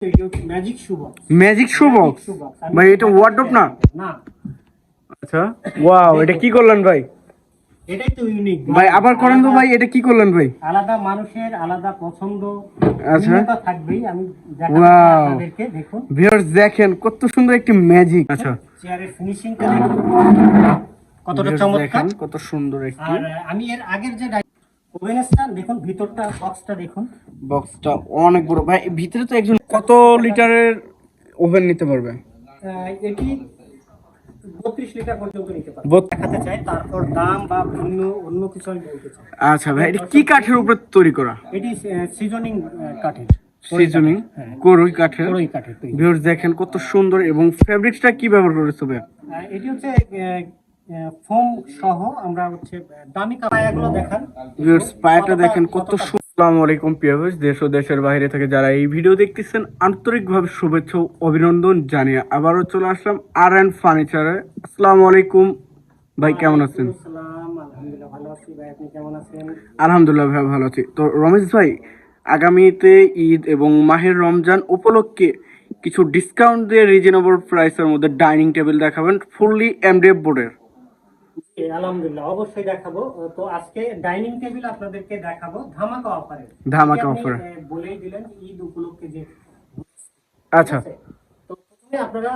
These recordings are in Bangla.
ম্যাজিক শুভ ম্যাজিক শু ভাই এটা ওয়ার্ডরোব না? না। আচ্ছা ওয়াও এটা কি করলেন ভাই? এটাই তো ইউনিক ভাই আবার করেন তো ভাই এটা কি করলেন ভাই? আলাদা মানুষের আলাদা পছন্দ। আচ্ছা। থাকবেই আমি দেখুন। ভিউয়ার্স দেখেন কত সুন্দর একটি ম্যাজিক আচ্ছা। চেয়ারের ফিনিশিংটা কতটা Viewers চমৎকার। কত সুন্দর একটি। আমি এর আগের যে ওভেনসটা দেখুন ভিতরটা বক্সটা দেখুন। বক্সটা অনেক বড়। ভাই ভিতরে তো একজন কত লিটারের ওভেন নিতে পারবে? এটি বত্রিশ লিটার পর্যন্ত নিতে পারে দেখাতে চাই তারপর দাম বা ভিন্ন অন্য কিছু আমি বলতে চাই। আচ্ছা ভাই এটা কি কাঠের উপরে তৈরি করা? এটি সিজনিং কাঠের। সিজনিং হ্যাঁ। করই কাঠের? কড়ই কাঠের ভিউয়ার্স দেখেন কত সুন্দর এবং ফেব্রিক্সটা কি ব্যবহার করেছে ভাই? এটি হচ্ছে ফোম সহ আমরা হচ্ছে দামি কাপায়াগুলো দেখান। ভিউয়ার্স পায়াটা দেখেন কত আসসালামু আলাইকুম পিয়াভেজ দেশ ও দেশের বাইরে থেকে যারা এই ভিডিও দেখতেছেন আন্তরিকভাবে শুভেচ্ছা ও অভিনন্দন জানিয়ে আবারও চলে আসলাম আর এন্ড ফার্নিচারে আসসালামু আলাইকুম ভাই কেমন আছেন? আলহামদুলিল্লাহ ভালো আছি ভাই আপনি কেমন আছেন? আলহামদুলিল্লাহ ভাই ভালো আছি। তো রমেশ ভাই আগামীতে ঈদ এবং মাহের রমজান উপলক্ষে কিছু ডিসকাউন্ট দিয়ে রিজনেবল প্রাইসের মধ্যে ডাইনিং টেবিল দেখাবেন ফুললি এমডিএফ বোর্ডের আলহামদুলিল্লাহ অবশ্যই দেখাবো। তো আজকে ডাইনিং টেবিল আপনাদেরকে দেখাবো ধামাকা অফারে ধামাকা। আহ, বলেই দিলেন ঈদ উপলক্ষে যে আচ্ছা। আপনারা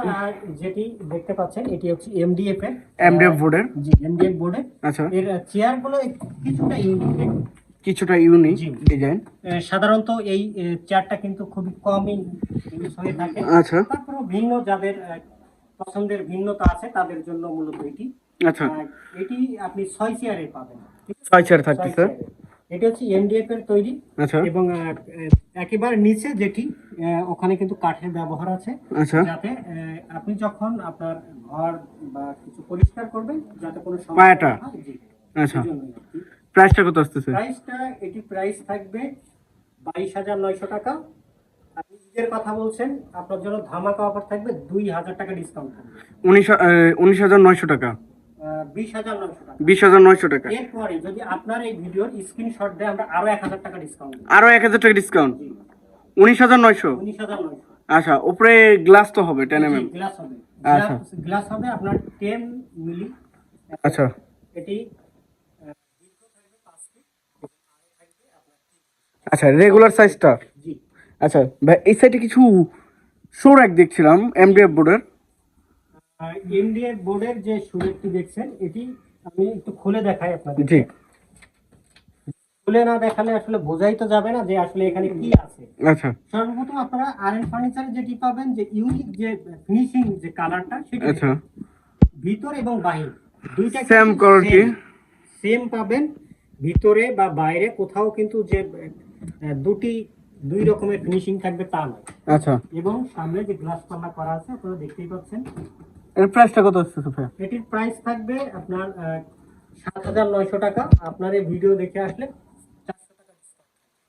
যেটি দেখতে পাচ্ছেন এটি হচ্ছে এমডিএফ এর এমডিএফ বোর্ডের জি এমডিএফ বোর্ডে আচ্ছা। এর চেয়ারগুলো কিছুটা ইউনিক কিছুটা ইউনিক ডিজাইন সাধারণত এই চেয়ারটা কিন্তু খুবই কমই ইউজ হয়ে থাকে। আচ্ছা। তারপরেও ভিন্ন যাদের পছন্দের ভিন্নতা আছে তাদের জন্য মূলত এটি আচ্ছা। এটি আপনি ছয় চেয়ারে পাবেন। ছয় চেয়ার থাকতেছে চেয়ারে। এটি হচ্ছে এমডিএফ এর তৈরি। আচ্ছা। এবং একেবারে নিচে যেটি ওখানে কিন্তু কাঠের ব্যবহার আছে। আচ্ছা। যাতে আপনি যখন আপনার ঘর বা কিছু পরিষ্কার করবেন যাতে কোনো সমস্যা আচ্ছা। প্রাইসটা কত আসতেছে? প্রাইসটা এটি প্রাইস থাকবে বাইশ হাজার নয়শো টাকা। আপনি ঈদের কথা বলছেন আপনার জন্য ধামাকা অফার থাকবে দুই হাজার টাকা ডিসকাউন্ট থাকবে। উনিশ উনিশ হাজার নয়শো টাকা। বিশ হাজার নয়শো টাকা। বিশ হাজার নয়শো টাকা। এরপরে যদি আপনার এই ভিডিওর স্ক্রিনশট দেয় আমরা আরও এক হাজার টাকা ডিসকাউন্ট আরও এক হাজার টাকা ডিসকাউন্ট উনিশ হাজার নয়শো? উনিশ হাজার নয়শো। আচ্ছা উপরে গ্লাস তো হবে টেন গ্লাস হবে। আচ্ছা। গ্লাস হবে আপনার টেন মিলি আচ্ছা। এটি আচ্ছা রেগুলার সাইজটা আচ্ছা ভাই এই সাইডে কিছু শো র্যাক দেখছিলাম এমডিএফ বোর্ডের এমডিএফ বোর্ডের যে সুরেটটি দেখছেন এটি আমি একটু খুলে দেখাই আপনাদের। জি। খুলে না দেখালে আসলে বোঝাই তো যাবে না যে আসলে এখানে কি আছে। আচ্ছা। সর্বপ্রথম আপনারা আর এন ফার্নিচার যেটি পাবেন যে ইউনিক যে ফিনিশিং যে কালারটা সেটি আচ্ছা। ভিতর এবং বাহির। দুইটা Same quality। সেম পাবেন। ভিতরে বা বাইরে কোথাও কিন্তু যে দুটি দুই রকমের ফিনিশিং থাকবে তা নয়। আচ্ছা। এবং সামনে যে গ্লাস পাল্লা করা আছে আপনারা দেখতেই পাচ্ছেন এর প্রাইসটা কত আসতেছে ভাই এটির প্রাইস থাকবে আপনার সাত হাজার নয়শো টাকা। আপনার এই ভিডিও দেখে আসলে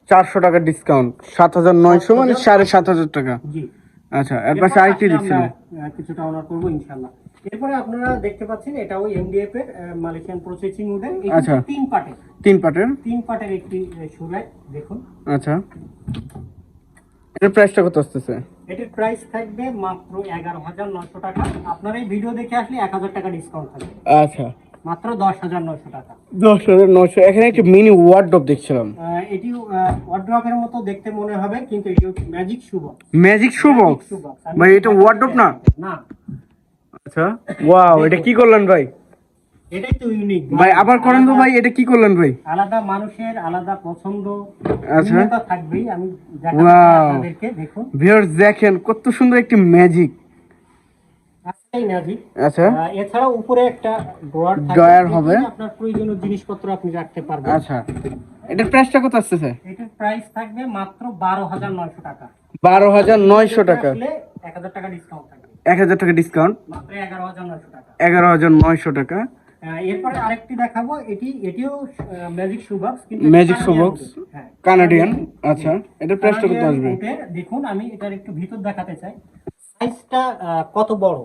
চারশো টাকার ডিসকাউন্ট সাত হাজার নয়শো মানে সাড়ে সাত হাজার টাকা। জি। আচ্ছা এর পাশে এরপর দেখছিলাম কিছুটা অনার করব ইনশাল্লাহ এরপরে আপনারা দেখতে পাচ্ছেন এটা ওই এমডিএফ এর মালয়েশিয়ান প্রসেসিং উডের আচ্ছা। তিন পার্টের তিন পার্টের তিন পার্টের একটি সুরাই দেখুন। আচ্ছা। এর প্রাইসটা কত আসতেছে? এটির প্রাইস থাকবে মাত্র এগারো হাজার নয়শো টাকা। আপনার এই ভিডিও দেখে আসলে এক হাজার টাকা ডিসকাউন্ট থাকবে। আচ্ছা। মাত্র দশ হাজার নয়শো টাকা। দশ হাজার নয়শো। এখানে একটি মিনি ওয়ার্ডরোব দেখছিলাম। এটি ওয়ার্ড্রপের মতো দেখতে মনে হবে কিন্তু এটি magic shoe magic shoe box ভাই এটা ওয়ার্ডরোব না? না। আচ্ছা। ওয়াও এটা কি করলেন ভাই? এটাই তো ইউনিক ভাই আবার করেন তো ভাই এটা কি করলেন ভাই? আলাদা মানুষের আলাদা পছন্দ আচ্ছা। ভিন্নতা থাকবেই আমি আপনাদেরকে দেখুন। ভিউয়ার্স দেখেন কত সুন্দর একটি ম্যাজিক আচ্ছা এছাড়াও উপরে একটা ড্রয়ার Drawer হবে। আপনার প্রয়োজনীয় জিনিসপত্র আপনি রাখতে পারবেন। আচ্ছা। এটার প্রাইসটা কত এটার প্রাইস থাকবে মাত্র বারো হাজার নয়শো টাকা। বারো হাজার নয়শো টাকা। আসলে এক হাজার টাকা ডিসকাউন্ট থাকবে। টাকা ডিসকাউন্ট মাত্র এগারো হাজার নয়শো টাকা। এরপরে আরেকটি দেখাবো এটি এটিও ম্যাজিক শুবক্স কিন্তু wood, হ্যাঁ। কানাডিয়ান আচ্ছা এটার প্রাইসটা কত আসবে। দেখুন আমি এটার একটু ভিতর দেখাতে চাই। সাইজটা কত বড়?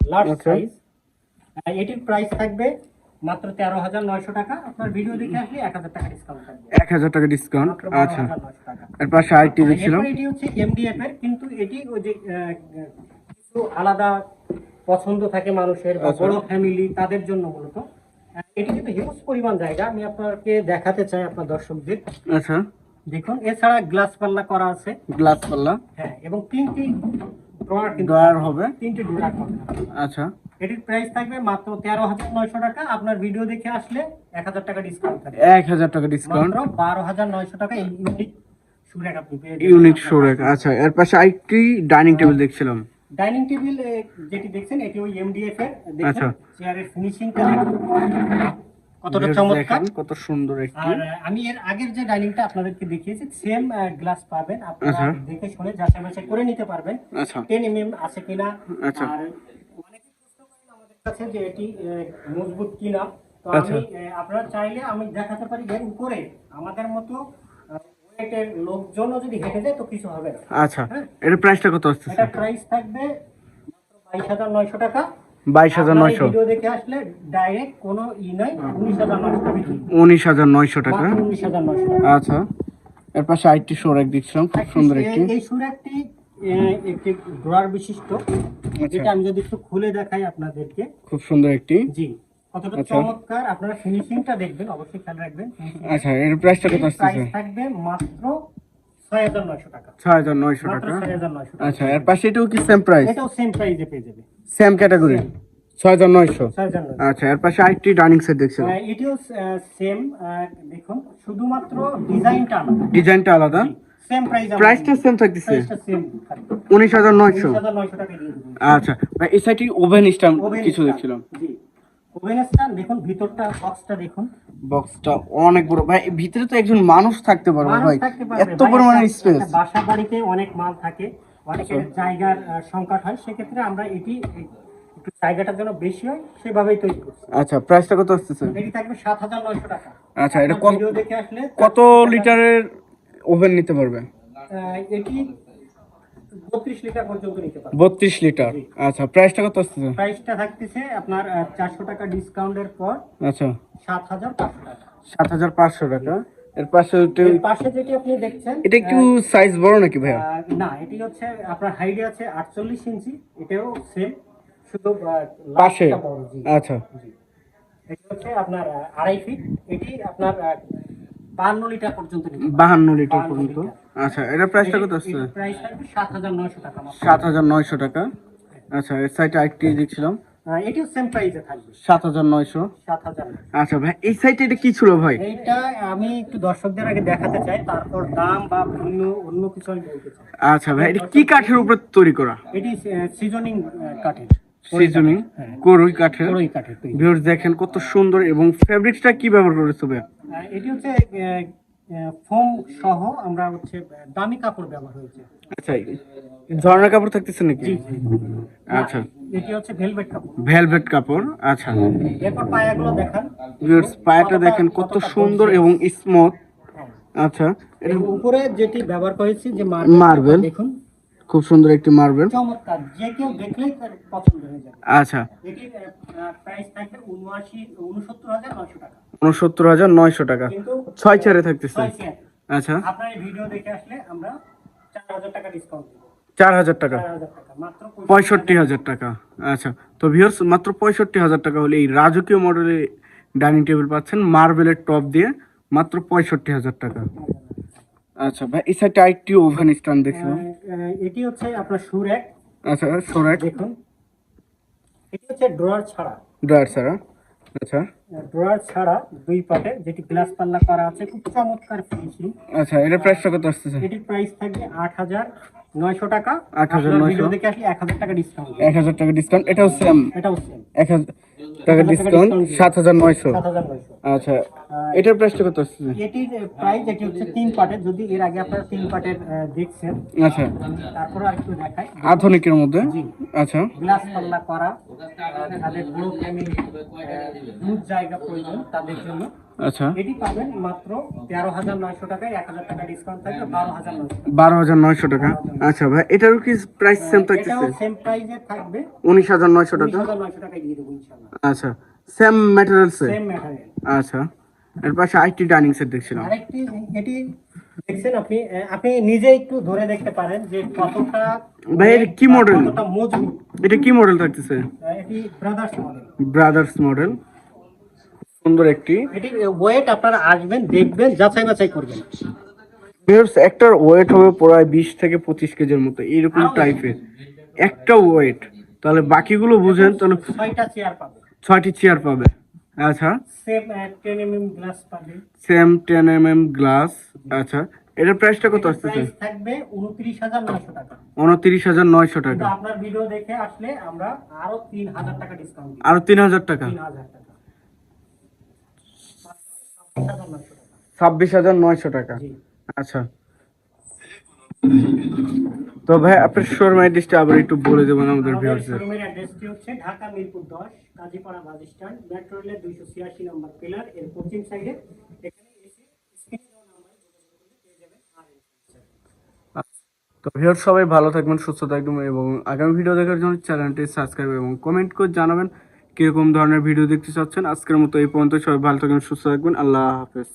লার্জ আচ্ছা। সাইজ এটির প্রাইস থাকবে মাত্র তেরো হাজার নয়শো টাকা। আপনার ভিডিও দেখে আসলে এক হাজার টাকা ডিসকাউন্ট থাকবে। এক হাজার টাকা ডিসকাউন্ট আচ্ছা। এর পাশে আরেকটি দেখছিলাম। এটি হচ্ছে এমডিএফ এর কিন্তু এটি ওই যে কিছু আলাদা পছন্দ থাকে মানুষের বা আচ্ছা। বড় ফ্যামিলি তাদের জন্য মূলত এটি কিন্তু হিউজ পরিমাণ জায়গা। আমি আপনাকে দেখাতে চাই আপনার দর্শকদের। আচ্ছা। দেখুন এছাড়া গ্লাস পাল্লা করা আছে। গ্লাস পাল্লা। হ্যাঁ এবং তিনটি ড্রয়ার হবে। তিনটি ড্রয়ার হবে। আচ্ছা। এটির প্রাইস থাকবে মাত্র তেরো হাজার নয়শো টাকা। আপনার ভিডিও দেখে আসলে এক হাজার টাকা ডিসকাউন্ট থাকবে। এক হাজার টাকা ডিসকাউন্ট বারো হাজার নয়শো টাকা ইউনিক সুরেক আপনি ইউনিক শোরেক আচ্ছা এর পাশে আরেকটি ডাইনিং টেবিল দেখছিলাম। ডাইনিং টেবিল যেটি দেখছেন এটি ওই এমডিএফ এর আচ্ছা। দেখুন চেয়ারের ফিনিশিংটা কতটা চমৎকার। কত সুন্দর একটি। আর আমি এর আগের যে ডাইনিংটা আপনাদেরকে দেখিয়েছি সেম গ্লাস পাবেন। আপনারা আচ্ছা। দেখে শুনে যাচাই বাছাই করে নিতে পারবেন। আচ্ছা। টেন এমএম আছে কিনা? আচ্ছা। আর অনেকে প্রশ্ন করেন আমাদের কাছে যে এটি মজবুত কিনা। তো আচ্ছা। আমি আপনারা চাইলে আমি দেখাতে পারি এর উপরে আমাদের মতো ওয়েটের লোকজনও যদি হেঁটে যায় তো কিছু হবে না। আচ্ছা এর প্রাইসটা কত আসতেছে এটা প্রাইস থাকবে মাত্র বাইশ হাজার নয়শো টাকা। বাইশ হাজার নয়শো। ভিডিও দেখে আসলে ডাইরেক্ট কোনো ই নাই উনিশ হাজার নয়শো উনিশ হাজার নয়শো টাকা। উনিশ হাজার নয়শো আচ্ছা এর পাশে আরেকটি দেখছিলাম খুব সুন্দর একটি। এই- একটি বিশিষ্ট। যেটা আমি যদি একটু খুলে দেখাই আপনাদেরকে। খুব সুন্দর একটি। জি। কতটা আচ্ছা। চমৎকার আপনারা ফিনিশিংটা দেখবেন অবশ্যই খেয়াল রাখবেন। আচ্ছা এর প্রাইসটা কত প্রাইস থাকবে মাত্র আচ্ছা এর পাশে এটাও কি সেম প্রাইস এটাও সেম প্রাইসে পেয়ে যাবে। সেম ক্যাটাগরি ছয় হাজার নয়শো? আচ্ছা এর পাশে আরেকটি ডাইনিং সেট দেখছিলাম। এটিও সেম দেখুন শুধুমাত্র ডিজাইনটা আলাদা। ডিজাইনটা প্রাইসটা সেম থাকতেছে? উনিশ হাজার নয়শো? আচ্ছা এই ওভেন স্টাম কিছু দেখছিলাম। ওভেন স্ট্যান্ড দেখুন ভিতরটা বক্সটা দেখুন। বক্সটা অনেক বড়। ভাই ভিতরে তো একজন মানুষ থাকতে পারবে ভাই। এত পরিমাণে স্পেস বাসা বাড়িতে অনেক মাল থাকে। অনেকের আচ্ছা। জায়গার সংকট হয়। সেক্ষেত্রে আমরা এটি একটু জায়গাটা যেন বেশি হয় সেভাবেই তৈরি করছি। আচ্ছা প্রাইসটা কত আসতেছে? এটি থাকবে সাত হাজার নয়শো টাকা। আচ্ছা এটা কত দেখে আসলে কত লিটারের ওভেন নিতে পারবে? এটি বত্রিশ লিটার পর্যন্ত নিতে লিটার। আচ্ছা প্রাইসটা কত আসতেছে প্রাইসটা থাকতেছে আপনার চারশো টাকা ডিসকাউন্টের পর আচ্ছা। সাত হাজার পাঁচশো টাকা। সাত হাজার পাঁচশো টাকা। এর পাশে এর পাশে যেটি আপনি দেখছেন এটা একটু সাইজ বড় নাকি ভাইয়া? না এটি হচ্ছে আপনার হাইটে আছে আটচল্লিশ ইঞ্চি এটাও সেম শুধু পাশে। আচ্ছা। এটি হচ্ছে আপনার আড়াই ফিট এটি আপনার বান্ন লিটার পর্যন্ত নিতে পারবে। বাহান্ন লিটার পর্যন্ত। আচ্ছা এটা প্রাইসটা কত আসছে? প্রাইস টাকা মাত্র। সাত হাজার নয়শো টাকা। আচ্ছা এর সাইডে আরেকটি দেখছিলাম। আহ, এটিও সেম প্রাইসে থাকবে। সাত হাজার নয়শো। সাত হাজার আচ্ছা ভাই এই সাইডে এটা কি ছিল ভাই? এইটা আমি একটু দর্শকদের আগে দেখাতে চাই তারপর দাম বা অন্য অন্য কিছু আমি বলতে চাই। আচ্ছা ভাই এটা কি কাঠের উপর তৈরি করা? এটি সিজনিং কাঠের। সিজনিং হ্যাঁ। করই কাঠের। ভিউয়ার্স দেখেন কত সুন্দর এবং ফেব্রিক্সটা কি ব্যবহার করেছে ভাই? আহ, এটি হচ্ছে ফোম সহ আমরা হচ্ছে দামি কাপড় ব্যবহার হয়েছে। আচ্ছা ঝর্ণা কাপড় থাকতেছে নাকি? আচ্ছা। এটি হচ্ছে ভেলভেট কাপড়। ভেলভেট কাপড় আচ্ছা। এরপর পায়াগুলো দেখান। ভিউয়ার্স পায়াটা দেখেন কত সুন্দর এবং স্মুথ হ্যাঁ। আচ্ছা। এর উপরে যেটি ব্যবহার করেছি যে মার্বেল দেখুন। খুব সুন্দর একটি মার্বেল চমৎকার যে কেউ দেখলেই তার পছন্দ হয়ে যাবে। আচ্ছা। প্রাইস থাকবে টাকা। ছয় থাকতেছে। আচ্ছা। আপনার এই ভিডিও দেখে আসলে আমরা চার হাজার টাকা ডিসকাউন্ট দেবো। চার হাজার টাকা। চার হাজার টাকা মাত্র পঁয়ষট্টি হাজার। টাকা। আচ্ছা। তো ভিউয়ার্স মাত্র পঁয়ষট্টি হাজার টাকা হলে এই রাজকীয় মডেলের ডাইনিং টেবিল পাচ্ছেন মার্বেলের টপ দিয়ে মাত্র পঁয়ষট্টি হাজার টাকা। আচ্ছা ভাই এই সাইডে আরেকটি ওভেন স্ট্যান্ড দেখছিলাম আহ, আহ, এটি হচ্ছে আপনার সুরেক। আচ্ছা সোরাক। দেখুন। এটি হচ্ছে ড্রয়ার ছাড়া। ড্রয়ার ছাড়া আচ্ছা। ড্রয়ার ছাড়া দুই পাটে যেটি গ্লাস পাল্লা করা আছে খুব চমৎকার ফিনিশিং। আচ্ছা এটার প্রাইসটা কত আসতেছে? এটির প্রাইস থাকবে আট হাজার নয়শো টাকা। 8,900 ভিডিও দেখে আসলে এক হাজার টাকা ডিসকাউন্ট। এক হাজার টাকা ডিসকাউন্ট এটাও সেম এটাও সেম এক হাজার টাকা ডিসকাউন্ট সাত হাজার নয়শো। আচ্ছা এটার প্রাইসটা কত আসতেছে এটির প্রাইস এটি হচ্ছে তিন পার্টের যদি এর আগে আপনারা তিন পার্টের দেখছেন। আচ্ছা। তারপরে আর একটু দেখাই। আধুনিকের মধ্যে? আচ্ছা। গ্লাস পাল্লা করা তাদের বড় ফ্যামিলি দুধ জায়গা প্রয়োজন তাদের জন্য। আচ্ছা। এটি পাবেন মাত্র তেরো হাজার নয়শো টাকায় এক হাজার টাকা ডিসকাউন্ট থাকবে বারো হাজার নয়শো বারো হাজার নয়শো টাকা? আচ্ছা ভাই এটারও কি প্রাইস সেম এটাও থাকতেছে? সেম প্রাইসে থাকবে। উনিশ হাজার নয়শো টাকা? নয়শো টাকায় দিয়ে দেবো ইনশাল্লাহ। আচ্ছা সেম ম্যাটেরিয়ালসে সেম ম্যাটেরিয়াল আচ্ছা এর পাশে আরেকটি ডাইনিং সেট দেখছিলাম। আরেকটি এটি দেখছেন আপনি আপনি নিজে একটু ধরে দেখতে পারেন যে কতটা ভাই, এর কি model? কতটা মজবুত। এটা কি মডেল থাকতেছে? এটি ব্রাদার্স মডেল ব্রাদার্স মডেল সুন্দর একটি। এটির ওয়েট আপনারা আসবেন দেখবেন যাচাই বাছাই করবেন। ভিউয়ার্স একটার ওয়েট হবে প্রায় বিশ থেকে পঁচিশ কেজির মতো এইরকম টাইপের একটা ওয়েট তাহলে বাকিগুলো বুঝেন তাহলে ছয়টা চেয়ার পাবে। ছয়টি চেয়ার পাবে। আচ্ছা। Same ten M M glass পাবে। Same ten M M glass আচ্ছা। এটার প্রাইসটা কত আসতেছে? প্রাইস থাকবে উনত্রিশ হাজার নয়শো টাকা। উনত্রিশ হাজার নয়শো কিন্তু টাকা আপনার ভিডিও দেখে আসলে আমরা আরও তিন হাজার টাকা ডিসকাউন্ট দিই। আরও তিন হাজার টাকা? তিন হাজার টাকা ছাব্বিশ হাজার নয়শো টাকা। ছাব্বিশ হাজার নয়শো টাকা। জি। আচ্ছা। তো ভাই আপনার শোরুম অ্যাড্রেসটা আবার একটু বলে দেবেন আমাদের ভিউয়ার্সদের শোরুমের অ্যাড্রেসটি হচ্ছে? ঢাকা মিরপুর দশ কাজীপাড়া বাস স্ট্যান্ড মেট্রো রেলের দুইশো ছিয়াশি নম্বর পিলার এর পশ্চিম সাইডে এখানে এসে স্ক্রিনে দেওয়া নাম্বারে যোগাযোগ করলে পেয়ে যাবেন আর তো ভিউয়ার সবাই ভালো থাকবেন সুস্থ থাকবেন এবং আগামী ভিডিও দেখার জন্য চ্যানেলটি সাবস্ক্রাইব এবং কমেন্ট করে জানাবেন। কীরকম ধরনের ভিডিও দেখতে চাচ্ছেন? আজকের মতো এই পর্যন্ত। সবাই ভালো থাকবেন সুস্থ থাকবেন। আল্লাহ হাফেজ।